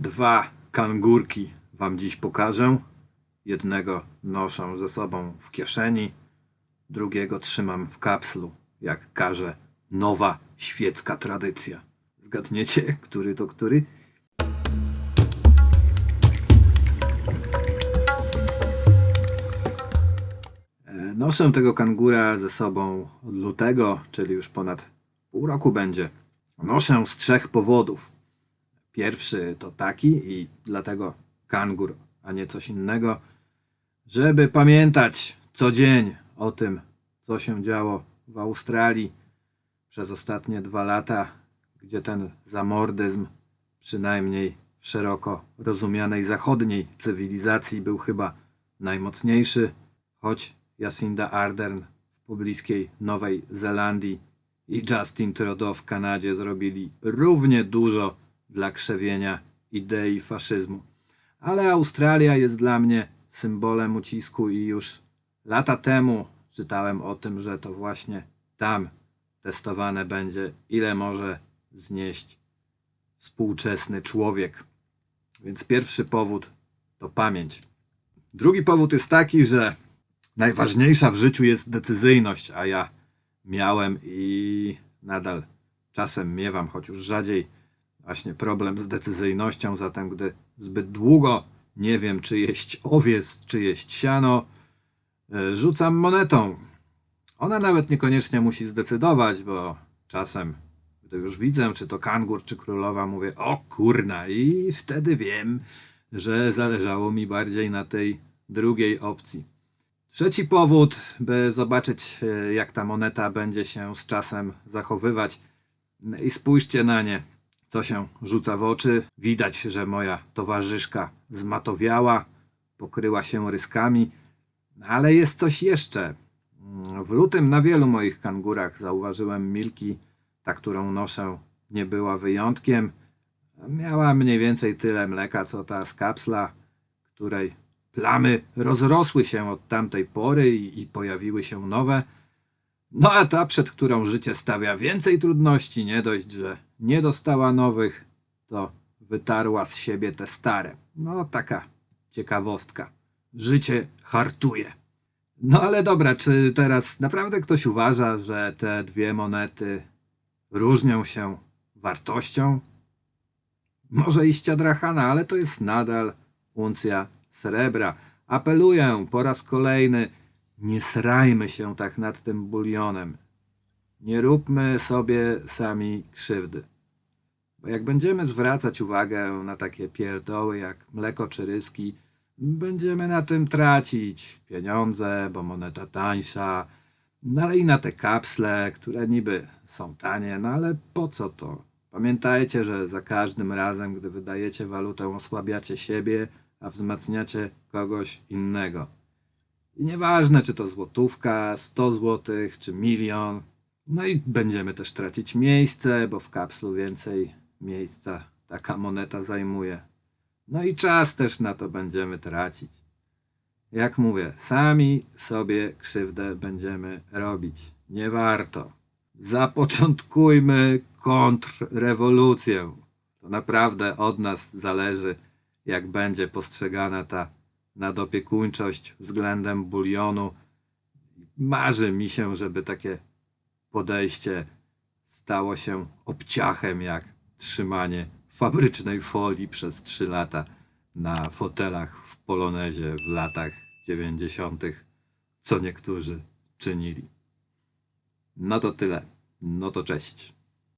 Dwa kangurki wam dziś pokażę. Jednego noszę ze sobą w kieszeni, drugiego trzymam w kapslu, jak każe nowa świecka tradycja. Zgadniecie, który to który? E, Noszę tego kangura ze sobą od lutego, czyli już ponad pół roku będzie. Noszę z trzech powodów. Pierwszy to taki i dlatego kangur, a nie coś innego, żeby pamiętać co dzień o tym, co się działo w Australii przez ostatnie dwa lata, gdzie ten zamordyzm, przynajmniej w szeroko rozumianej zachodniej cywilizacji, był chyba najmocniejszy, choć Jacinda Ardern w pobliskiej Nowej Zelandii i Justin Trudeau w Kanadzie zrobili równie dużo dla krzewienia idei faszyzmu. Ale Australia jest dla mnie symbolem ucisku i już lata temu czytałem o tym, że to właśnie tam testowane będzie, ile może znieść współczesny człowiek. Więc pierwszy powód to pamięć. Drugi powód jest taki, że najważniejsza w życiu jest decyzyjność, a ja miałem i nadal czasem miewam, choć już rzadziej, właśnie problem z decyzyjnością. Zatem, gdy zbyt długo nie wiem, czy jeść owiec, czy jeść siano, e, rzucam monetą. Ona nawet niekoniecznie musi zdecydować, bo czasem, gdy już widzę, czy to kangur, czy królowa, mówię, o kurna, i wtedy wiem, że zależało mi bardziej na tej drugiej opcji. Trzeci powód, by zobaczyć, e, jak ta moneta będzie się z czasem zachowywać. I spójrzcie na nie, co się rzuca w oczy. Widać, że moja towarzyszka zmatowiała, pokryła się ryskami, ale jest coś jeszcze. W lutym na wielu moich kangurach zauważyłem Milki, ta, którą noszę, nie była wyjątkiem. Miała mniej więcej tyle mleka, co ta z kapsla, której plamy rozrosły się od tamtej pory i, i pojawiły się nowe. No a ta, przed którą życie stawia więcej trudności, nie dość, że nie dostała nowych, to wytarła z siebie te stare. No taka ciekawostka. Życie hartuje. No ale dobra, czy teraz naprawdę ktoś uważa, że te dwie monety różnią się wartością? Może iścia drachana, ale to jest nadal uncja srebra. Apeluję po raz kolejny, nie srajmy się tak nad tym bulionem. Nie róbmy sobie sami krzywdy. Bo jak będziemy zwracać uwagę na takie pierdoły jak mleko czy ryski, będziemy na tym tracić pieniądze, bo moneta tańsza, no ale i na te kapsle, które niby są tanie, no ale po co to? Pamiętajcie, że za każdym razem, gdy wydajecie walutę, osłabiacie siebie, a wzmacniacie kogoś innego. I nieważne, czy to złotówka, 100 złotych, czy milion. No i będziemy też tracić miejsce, bo w kapslu więcej miejsca taka moneta zajmuje. No i czas też na to będziemy tracić. Jak mówię, sami sobie krzywdę będziemy robić. Nie warto. Zapoczątkujmy kontrrewolucję. To naprawdę od nas zależy, jak będzie postrzegana ta nadopiekuńczość względem bulionu. Marzy mi się, żeby takie podejście stało się obciachem, jak trzymanie fabrycznej folii przez trzy lata na fotelach w Polonezie w latach 90., co niektórzy czynili. No to tyle. No to cześć.